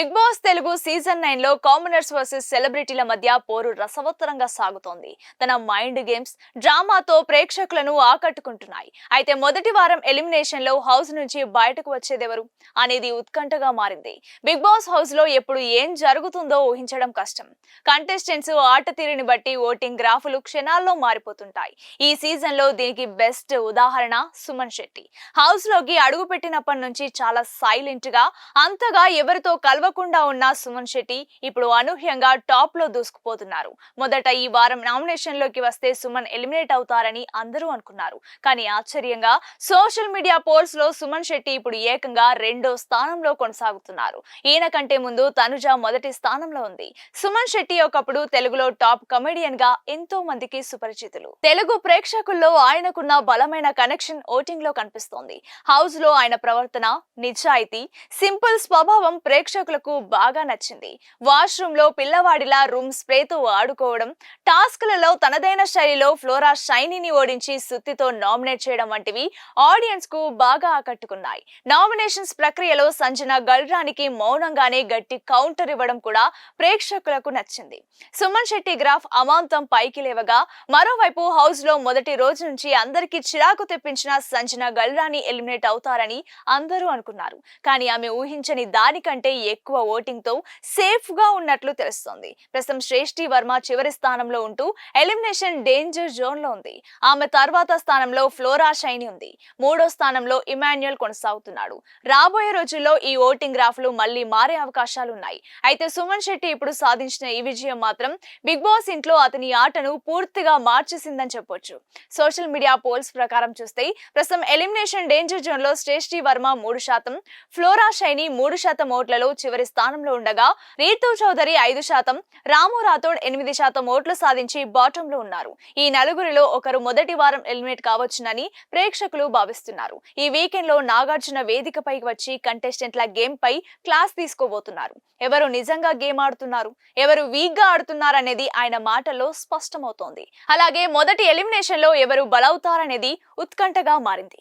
Big Boss Telugu season నైన్లో commoners versus సెలబ్రిటీల మధ్య పోరు రసవత్తరంగా సాగుతోంది. తన మైండ్ గేమ్స్ డ్రామాతో ప్రేక్షకులను ఆకట్టుకుంటున్నాయి. అయితే మొదటి వారం ఎలిమినేషన్లో హౌస్ నుంచి బయటకు వచ్చేదెవరు అనేది ఉత్కంఠగా మారింది. బిగ్ బాస్ హౌస్లో ఎప్పుడు ఏం జరుగుతుందో ఊహించడం కష్టం. కంటెస్టెంట్స్ ఆట తీరుని బట్టి ఓటింగ్ గ్రాఫులు క్షణాల్లో మారిపోతుంటాయి. ఈ సీజన్లో దీనికి బెస్ట్ ఉదాహరణ సుమన్ శెట్టి. హౌస్లోకి అడుగు పెట్టినప్పటి నుంచి చాలా సైలెంట్గా అంతగా ఎవరితో కలవ కలవకుండా ఉన్న సుమన్ శెట్టి ఇప్పుడు అనూహ్యంగా టాప్లో దూసుకుపోతున్నారు. మొదట ఈ వారం నామినేషన్లోకి వస్తే సుమన్ ఎలిమినేట్ అవుతారని అందరూ అనుకున్నారు. కానీ ఆశ్చర్యంగా సోషల్ మీడియా పోల్స్లో సుమన్ శెట్టి ఇప్పుడు ఏకంగా రెండో స్థానంలో కొనసాగుతున్నారు. ఈయన కంటే ముందు తనుజ మొదటి స్థానంలో ఉంది. సుమన్ శెట్టి ఒకప్పుడు తెలుగులో టాప్ కమెడియన్గా ఎంతో మందికి సుపరిచితులు. తెలుగు ప్రేక్షకుల్లో ఆయనకున్న బలమైన కనెక్షన్ ఓటింగ్లో కనిపిస్తోంది. హౌస్లో ఆయన ప్రవర్తన నిజాయితీ సింపుల్ స్వభావం ప్రేక్షకులకు బాగా నచ్చింది. వాష్రూమ్లో పిల్లవాడిలా రూమ్ స్ప్రేతో ఆడుకోవడం టాస్క్లలో తనదైన శైలిలో ఫ్లోరా షైనీని ఓడించి సుత్తితో నామినేట్ చేయడం వంటివి ఆడియన్స్కు బాగా ఆకట్టుకున్నాయి. నామినేషన్స్ ప్రక్రియలో సంజన గల్రానికి మౌనంగానే గట్టి కౌంటర్ ఇవ్వడం కూడా ప్రేక్షకులకు నచ్చింది. సుమన్ శెట్టి గ్రాఫ్ అమాంతం పైకి లేవగా మరోవైపు హౌస్లో మొదటి రోజు నుంచి అందరికీ చిరాకు తెప్పించిన సంజన గల్రాని ఎలిమినేట్ అవుతారని అందరూ అనుకున్నారు. కానీ ఆమె ఊహించని దానికంటే ఎక్కువ ఓటింగ్తో సేఫ్గా ఉన్నట్లు తెలుస్తోంది. ప్రస్తుతం శ్రేష్ఠి వర్మ చివరి స్థానంలో ఉంటూ ఎలిమినేషన్ డేంజర్ జోన్లో ఉంది. ఆమె తర్వాత స్థానంలో ఫ్లోరా షైని ఉంది. మూడో స్థానంలో ఇమాన్యుయల్ కొనసాగుతున్నాడు. రాబోయే రోజుల్లో ఈ ఓటింగ్ గ్రాఫ్లు మళ్ళీ మారే అవకాశాలు ఉన్నాయి. అయితే సుమన్ శెట్టి ఇప్పుడు సాధించిన ఈ విజయం మాత్రం బిగ్ బాస్ ఇంట్లో అతని ఆటను పూర్తిగా మార్చేసిందని చెప్పొచ్చు. సోషల్ మీడియా పోల్స్ ప్రకారం చూస్తే ప్రస్తుతం ఎలిమినేషన్ డేంజర్ జోన్లో శ్రేష్ఠి వర్మ మూడు శాతం ఫ్లోరా షైని మూడు శాతం ఓట్లలో చివరి స్థానంలో ఉండగా రీతు చౌదరి ఐదు శాతం రాము రాథోడ్ ఎనిమిది శాతం ఓట్లు సాధించి బాటంలో ఉన్నారు. ఈ నలుగురిలో ఒకరు మొదటి వారం ఎలిమినేట్ కావచ్చునని ప్రేక్షకులు భావిస్తున్నారు. ఈ వీకెండ్లో నాగార్జున వేదికపైకి వచ్చి కంటెస్టెంట్ల గేమ్ పై క్లాస్ తీసుకోబోతున్నారు. ఎవరు నిజంగా గేమ్ ఆడుతున్నారు? ఎవరు వీక్గా ఆడుతున్నారు అనేది ఆయన మాటల్లో స్పష్టమవుతోంది. అలాగే మొదటి ఎలిమినేషన్లో ఎవరు బలవుతారనేది ఉత్కంఠగా మారింది.